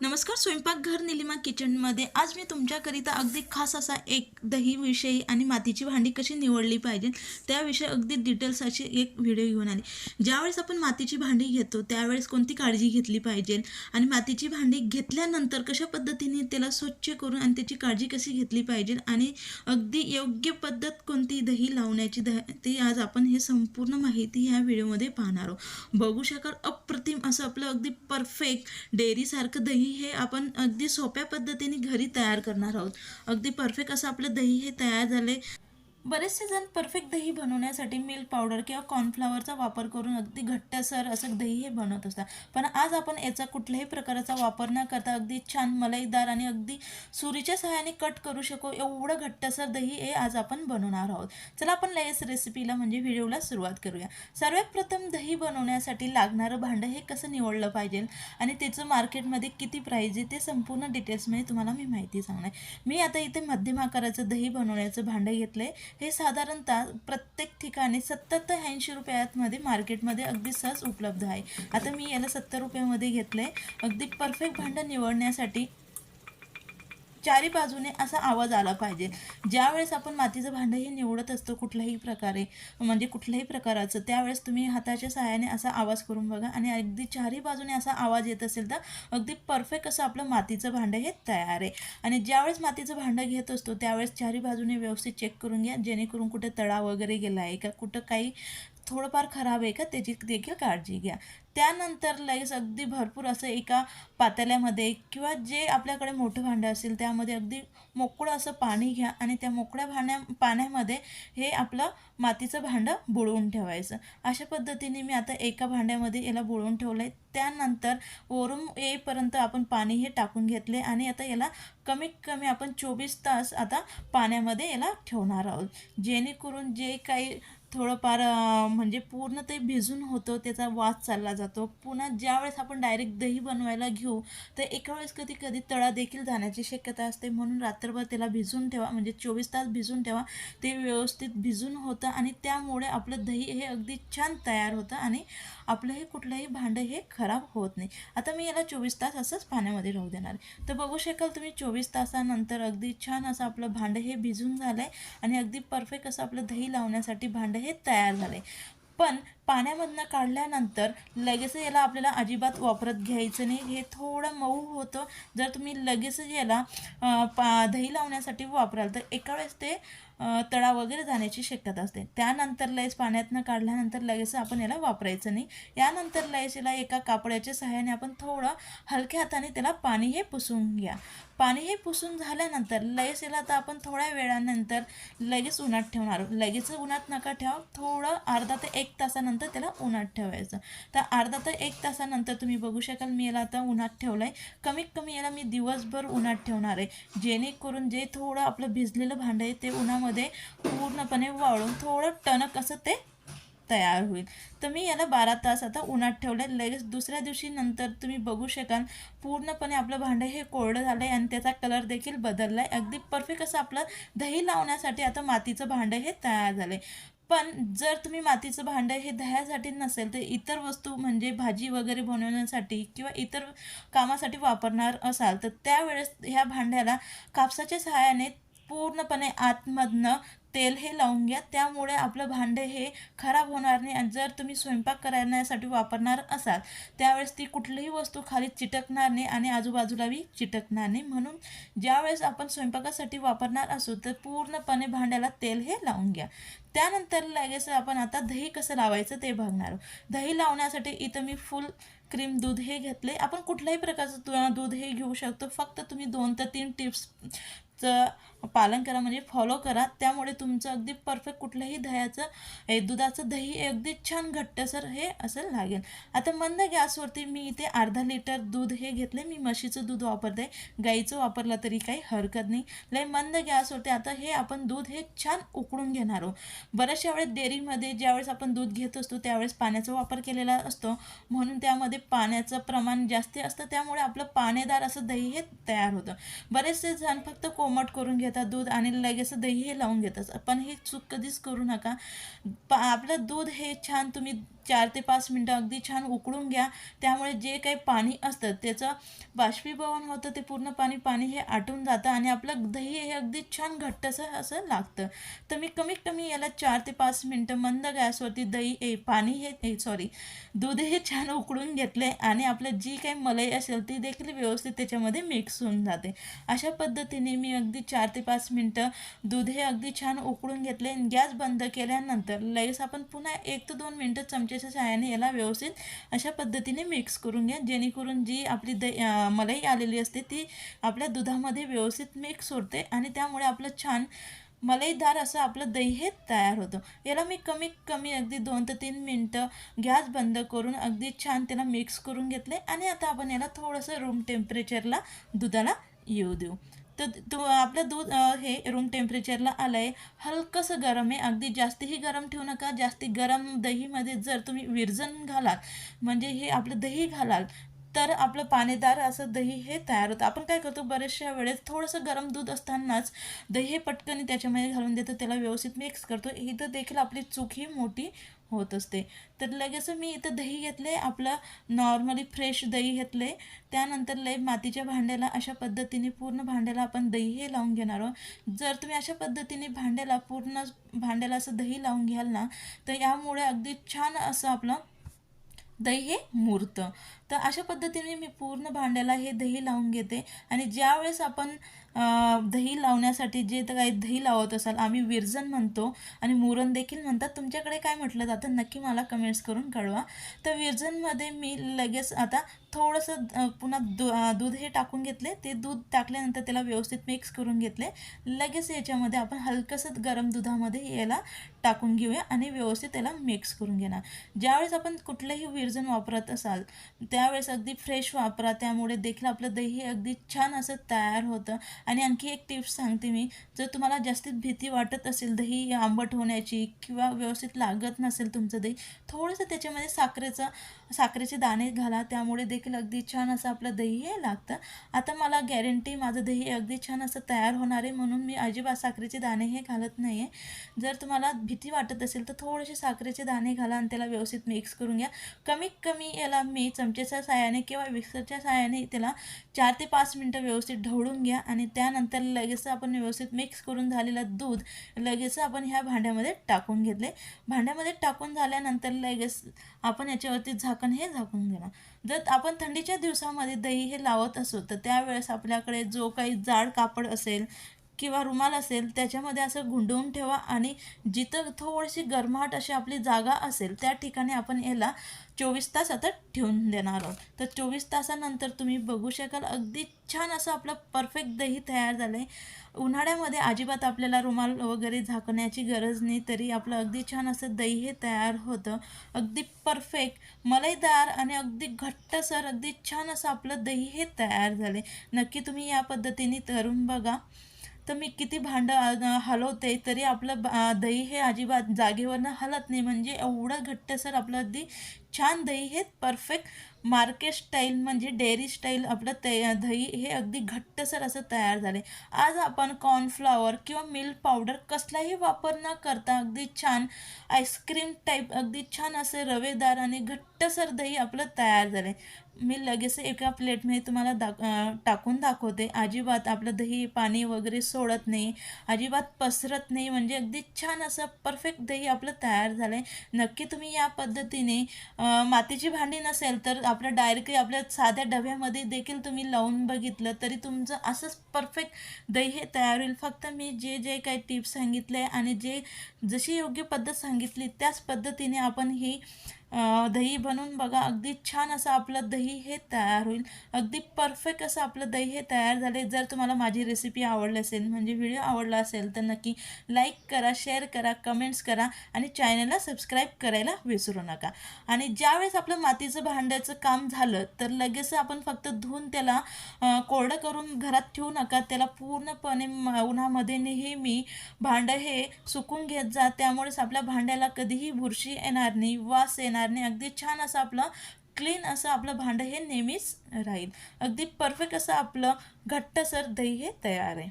नमस्कार स्वयंपाकघर निलिमा किचनमध्ये आज मी तुमच्याकरिता अगदी खास असा एक दहीविषयी आणि मातीची भांडी कशी निवडली पाहिजे त्याविषयी अगदी डिटेल्स अशी एक व्हिडिओ घेऊन आली. ज्यावेळेस आपण मातीची भांडी घेतो त्यावेळेस कोणती काळजी घेतली पाहिजे आणि मातीची भांडी घेतल्यानंतर कशा पद्धतीने त्याला स्वच्छ करून आणि त्याची काळजी कशी घेतली पाहिजे आणि अगदी योग्य पद्धत कोणती दही लावण्याची द ते आज आपण हे संपूर्ण माहिती ह्या व्हिडिओमध्ये पाहणार आहोत. बघू शकाल अप्रतिम असं आपलं अगदी परफेक्ट डेअरीसारखं दही हे आपण अगदी सोप्या पद्धतीने घरी तयार करणार आहोत. अगदी परफेक्ट असं आपलं दही हे तयार झाले. बरेचसे जण परफेक्ट दही बनवण्यासाठी मिल्क पावडर किंवा कॉर्नफ्लॉवरचा वापर करून अगदी घट्टसर असं दही हे बनवत असतात. पण आज आपण याचा कुठल्याही प्रकाराचा वापर न करता अगदी छान मलईदार आणि अगदी सुरीच्या सहाय्याने कट करू शकू एवढं घट्टसर दही हे आज आपण बनवणार आहोत. चला आपण लगेच रेसिपीला म्हणजे व्हिडिओला सुरुवात करूया. सर्वात प्रथम दही बनवण्यासाठी लागणारं भांडं हे कसं निवडलं पाहिजे आणि त्याचं मार्केटमध्ये किती प्राईज आहे ते संपूर्ण डिटेल्समध्ये तुम्हाला मी माहिती सांगणार मी आता इथे मध्यम आकाराचं दही बनवण्याचं भांडं घेतलं आहे हे साधारणतः प्रत्येक ठिकाणी सत्तर ते ऐंशी रुपयामध्ये मार्केटमध्ये अगदी सहज उपलब्ध आहे. आता मी याला सत्तर रुपयामध्ये घेतलं आहे अगदी परफेक्ट भांडं निवडण्यासाठी चारी बाजूने असा आवाज आला पाहिजे. ज्यावेळेस आपण मातीचं भांडं हे निवडत असतो कुठल्याही प्रकारे म्हणजे कुठल्याही प्रकाराचं त्यावेळेस तुम्ही हाताच्या सहाय्याने असा आवाज करून बघा आणि अगदी चारही बाजूने असा आवाज येत असेल तर अगदी परफेक्ट असं आपलं मातीचं भांडं हे तयार आहे. आणि ज्यावेळेस मातीचं भांडं घेत असतो त्यावेळेस चारी बाजूने व्यवस्थित चेक करून घ्या जेणेकरून कुठे तळा वगैरे गेला आहे का कुठं काही थोडंफार खराब आहे का त्याची देखील काळजी घ्या. त्यानंतर लगेच अगदी भरपूर असं एका पातेल्यामध्ये किंवा जे आपल्याकडे मोठं भांडं असेल त्यामध्ये अगदी मोकळं असं पाणी घ्या आणि त्या मोकळ्या भांड्या पाण्यामध्ये हे आपलं मातीचं भांडं बुडवून ठेवायचं. अशा पद्धतीने मी आता एका भांड्यामध्ये याला बुडवून ठेवलं आहे त्यानंतर वरून येईपर्यंत आपण पाणी हे टाकून घेतले आणि आता याला कमीत कमी आपण चोवीस तास आता पाण्यामध्ये याला ठेवणार आहोत. जेणेकरून जे काही थोडंफार म्हणजे पूर्ण ते भिजून होतं त्याचा वास चालला जातो. पुन्हा ज्यावेळेस आपण डायरेक्ट दही बनवायला घेऊ तर एका वेळेस कधी कधी तळा देखील जाण्याची शक्यता असते. म्हणून रात्रभर त्याला भिजून ठेवा म्हणजे चोवीस तास भिजून ठेवा. ते व्यवस्थित भिजून होतं आणि त्यामुळे आपलं दही हे अगदी छान तयार होतं आणि आपलं हे कुठलंही भांडं हे खराब होत नाही. आता मी याला चोवीस तास असंच पाण्यामध्ये राहू देणार तर बघू शकाल तुम्ही चोवीस तासानंतर अगदी छान असं आपलं भांडं हे भिजून झालं आहे आणि अगदी परफेक्ट असं आपलं दही लावण्यासाठी भांडं हे तयार झालं आहे पण पाण्यामधनं काढल्यानंतर लगेच याला आपल्याला अजिबात वापरत घ्यायचं नाही. हे थोडं मऊ होतं. जर तुम्ही लगेच याला पा दही लावण्यासाठी वापराल तर एका वेळेस ते तळा वगैरे जाण्याची शक्यता असते. त्यानंतर लयस पाण्यातनं काढल्यानंतर लगेच आपण याला वापरायचं नाही. यानंतर लयस याला एका कापड्याच्या सहाय्याने आपण थोडं हलक्या हाताने त्याला पाणी हे पुसून घ्या. पाणी हे पुसून झाल्यानंतर लगेच याला आता आपण थोड्या वेळानंतर लगेच उन्हात ठेवणार लगेच उन्हात नका ठेवा. थोडं अर्धा ते एक तासानंतर त्याला उन्हात ठेवायचं. तर अर्धा ते एक तासानंतर तुम्ही बघू शकाल मी याला आता उन्हात ठेवलं आहे कमीत कमी याला मी दिवसभर उन्हात ठेवणार आहे. जेणेकरून जे थोडं आपलं भिजलेलं भांडं आहे ते उन्हामध्ये पूर्णपणे वाळून थोडं टणक असं ते तयार होईल. तर मी याला बारा तास आता उन्हात ठेवलं. लगेच दुसऱ्या दिवशी नंतर तुम्ही बघू शकाल. पूर्णपणे आपलं भांडं हे कोरडं झालं आहे आणि त्याचा कलर देखील बदलला आहे अगदी परफेक्ट असं आपलं दही लावण्यासाठी आता मातीचं भांडं हे तयार झालं आहे पण जर तुम्ही मातीचं भांडं हे दह्यासाठी नसेल तर इतर वस्तू म्हणजे भाजी वगैरे बनवण्यासाठी किंवा इतर कामासाठी वापरणार असाल तर त्यावेळेस ह्या भांड्याला कापसाच्या सहाय्याने पूर्णपणे आतमधनं तेल हे लावून घ्या. त्यामुळे आपलं भांडे हे खराब होणार नाही आणि जर तुम्ही स्वयंपाक करण्यासाठी वापरणार असाल त्यावेळेस ती कुठलीही वस्तू खाली चिटकणार नाही आणि आजूबाजूलाही चिटकणार नाही. म्हणून ज्यावेळेस आपण स्वयंपाकासाठी वापरणार असू तर पूर्णपणे भांड्याला तेल हे लावून घ्या. त्यानंतर लगेच आपण आता दही कसं लावायचं ते बघणार दही लावण्यासाठी इथं मी फुल क्रीम दूध हे घेतले आपण कुठल्याही प्रकारचं दूध हे घेऊ शकतो. फक्त तुम्ही दोन ते तीन टिप्सचं पालन करा म्हणजे फॉलो करा. त्यामुळे तुमचं अगदी परफेक्ट कुठल्याही दह्याचं हे दुधाचं दही अगदी छान घट्टसर हे असं लागेल. आता मंद गॅसवरती मी इथे अर्धा लिटर दूध हे घेतले मी म्हशीचं दूध वापरते. गाईचं वापरलं तरी काही हरकत नाही. लय मंद गॅसवरती आता हे आपण दूध हे छान उकळून घेणार आहोत. बऱ्याचशा वेळेस डेअरीमध्ये ज्यावेळेस आपण दूध घेत असतो त्यावेळेस पाण्याचा वापर केलेला असतो. म्हणून त्यामध्ये पाण्याचं प्रमाण जास्ती असतं. त्यामुळे आपलं पाणेदार असं दही हे तयार होतं. बरेचसे जण फक्त कोमट करून घेतात दूध आणि लगेच दही हे लावून घेतात. पण हे चूक कधीच करू नका. आपलं दूध हे छान तुम्ही चार ते पाच मिनटं अगदी छान उकळून घ्या. त्यामुळे जे काही पाणी असतं त्याचं बाष्पीभवन होतं ते पूर्ण पाणी पाणी हे आटून जातं आणि आपलं दही हे अगदी छान घट्टसं असं लागतं. तर मी कमीत कमी याला चार ते पाच मिनटं मंद गॅसवरती दही ए पाणी हे सॉरी दूध हे छान उकळून घेतले आणि आपलं जी काही मलाई असेल ती देखील व्यवस्थित त्याच्यामध्ये मिक्स होऊन जाते. अशा पद्धतीने मी अगदी चार ते पाच मिनटं दूध हे अगदी छान उकळून घेतले गॅस बंद केल्यानंतर लगेच आपण पुन्हा एक ते दोन मिनटं चमच्याच्या सहाय्याने याला व्यवस्थित अशा पद्धतीने मिक्स करून घ्या. जेणेकरून जी आपली दही मलई मलाई आलेली असते ती आपल्या दुधामध्ये व्यवस्थित मिक्स होते आणि त्यामुळे आपलं छान मलईदार असं आपलं दही हे तयार होतं. याला मी कमीत कमी अगदी दोन ते तीन मिनटं गॅस बंद करून अगदी छान त्याला मिक्स करून घेतले आणि आता आपण याला थोडंसं रूम टेम्परेचरला दुधाला येऊ देऊ. तर तो आपलं दूध हे रूम टेम्परेचरला आलं आहे हलकंसं गरम आहे. अगदी जास्तीही गरम ठेवू नका. जास्ती गरम दहीमध्ये जर तुम्ही विरजन घालाल म्हणजे हे आपलं दही घालाल तर आपलं पाणीदार असं दही हे तयार होतं. आपण काय करतो बऱ्याचशा वेळेस थोडंसं गरम दूध असतानाच दही हे पटकन त्याच्यामध्ये घालून देतो. त्याला व्यवस्थित मिक्स करतो. इथं देखील आपली चूक ही मोठी होत असते. तर लगेच मी इथं दही घेतले आपलं नॉर्मली फ्रेश दही घेतले. त्यानंतर लय मातीच्या भांड्याला अशा पद्धतीने पूर्ण भांड्याला आपण दही हे लावून घेणार आहोत. जर तुम्ही अशा पद्धतीने भांड्याला पूर्ण भांड्याला असं दही लावून घ्याल ना तर यामुळे अगदी छान असं आपलं दही हे मुरतं. तर अशा पद्धतीने मी पूर्ण भांड्याला हे दही लावून घेते. आणि ज्यावेळेस आपण दही लावण्यासाठी जे तर काही दही लावत असाल आम्ही विरजन म्हणतो आणि मुरण देखील म्हणतात. तुमच्याकडे काय म्हटलं जातं नक्की मला कमेंट्स करून कळवा. तर विरजनमध्ये मी लगेच आता थोडंसं पुन्हा दु दूध हे टाकून घेतले. ते दूध टाकल्यानंतर त्याला व्यवस्थित मिक्स करून घेतले. लगेच याच्यामध्ये आपण हलकंसं गरम दुधामध्ये याला टाकून घेऊया आणि व्यवस्थित त्याला मिक्स करून घेणार. ज्यावेळेस आपण कुठलंही विरजन वापरत असाल त्यावेळेस अगदी फ्रेश वापरा. त्यामुळे देखील आपलं दही अगदी छान असं तयार होतं. आणि आणखी एक टिप्स सांगते मी. जर तुम्हाला जास्तीत भीती वाटत असेल दही आंबट होण्याची किंवा व्यवस्थित लागत नसेल तुमचं दही थोडंसं त्याच्यामध्ये साखरेचं साखरेचे दाणे घाला. त्यामुळे देखील अगदी छान असं आपलं दही हे लागतं. आता मला गॅरंटी माझं दही अगदी छान असं तयार होणार आहे म्हणून मी अजिबात साखरेचे दाणे हे घालत नाही आहे जर तुम्हाला भीती वाटत असेल तर थोडेसे साखरेचे दाणे घाला आणि त्याला व्यवस्थित मिक्स करून घ्या. कमीत कमी याला मी चमचेच्या साहाय्याने किंवा मिक्सरच्या साहाय्याने त्याला चार ते पाच मिनटं व्यवस्थित ढवळून घ्या आणि त्यानंतर लगेच आपण व्यवस्थित मिक्स करून झालेलं दूध लगेच आपण ह्या भांड्यामध्ये टाकून घेतले. भांड्यामध्ये टाकून झाल्यानंतर लगेच आपण याच्यावरती झाकण हे झाकून घेणार. जर आपण थंडीच्या दिवसामध्ये दही हे लावत असू तर त्यावेळेस आपल्याकडे जो काही जाड कापड असेल किंवा रुमाल असेल त्याच्यामध्ये असं गुंडवून ठेवा आणि जिथं थोडीशी गरमाहट अशी आपली जागा असेल त्या ठिकाणी आपण याला चोवीस तास आता ठेवून देणार आहोत. तर चोवीस तासानंतर तुम्ही बघू शकाल अगदी छान असं आपलं परफेक्ट दही तयार झालं आहे उन्हाळ्यामध्ये अजिबात आपल्याला रुमाल वगैरे झाकण्याची गरज नाही तरी आपलं अगदी छान असं दही हे तयार होतं. अगदी परफेक्ट मलईदार आणि अगदी घट्टसर अगदी छान असं आपलं दही हे तयार झाले नक्की तुम्ही या पद्धतीने करून बघा. तर मी किती भांडं हलवते तरी आपलं दही हे अजिबात जागेवरनं हलत नाही. म्हणजे एवढं घट्टसर आपलं अगदी छान दही हे परफेक्ट मार्केट स्टाईल म्हणजे डेअरी स्टाईल आपलं ते दही हे अगदी घट्टसर असं तयार झाले. आज आपण कॉर्नफ्लॉवर किंवा मिल्क पावडर कसलाही वापर न करता अगदी छान आईस्क्रीम टाईप अगदी छान असे रवेदार आणि घट्टसर दही आपलं तयार झाले. मी लगेच एका प्लेटमध्ये तुम्हाला दाख टाकून दाखवते. अजिबात आपलं दही पाणी वगैरे सोडत नाही. अजिबात पसरत नाही. म्हणजे अगदी छान असं परफेक्ट दही आपलं तयार झालं आहे नक्की तुम्ही या पद्धतीने मातीची भांडी नसेल तर आप आपल्या डायरेक्टली आपल्या साध्या डब्यामध्ये देखील तुम्ही लावून बघितलं तरी तुमचं असंच परफेक्ट दही हे तयार होईल. फक्त मी जे जे काही टिप्स सांगितले आणि जे जशी योग्य पद्धत सांगितली त्याच पद्धतीने आपण ही दही बनवून बघा अगदी छान असं आपलं दही हे तयार होईल. अगदी परफेक्ट असं आपलं दही हे तयार झाले. जर तुम्हाला माझी रेसिपी आवडली असेल म्हणजे व्हिडिओ आवडला असेल तर नक्की लाईक करा शेअर करा कमेंट्स करा आणि चॅनलला सबस्क्राईब करायला विसरू नका. आणि ज्यावेळेस आपलं मातीचं भांड्याचं काम झालं तर लगेच आपण फक्त धुवून त्याला कोरडं करून घरात ठेवू नका. त्याला पूर्णपणे उन्हामध्ये नेहमी भांडं हे सुकून घेत जा. त्यामुळेच आपल्या भांड्याला कधीही बुरशी येणार नाही वास येणार येणार नाही. अगदी छान असं आपलं क्लीन असं आपलं भांडं हे नेहमीच राहील. अगदी परफेक्ट असं आपलं घट्टसर दही हे तयार आहे.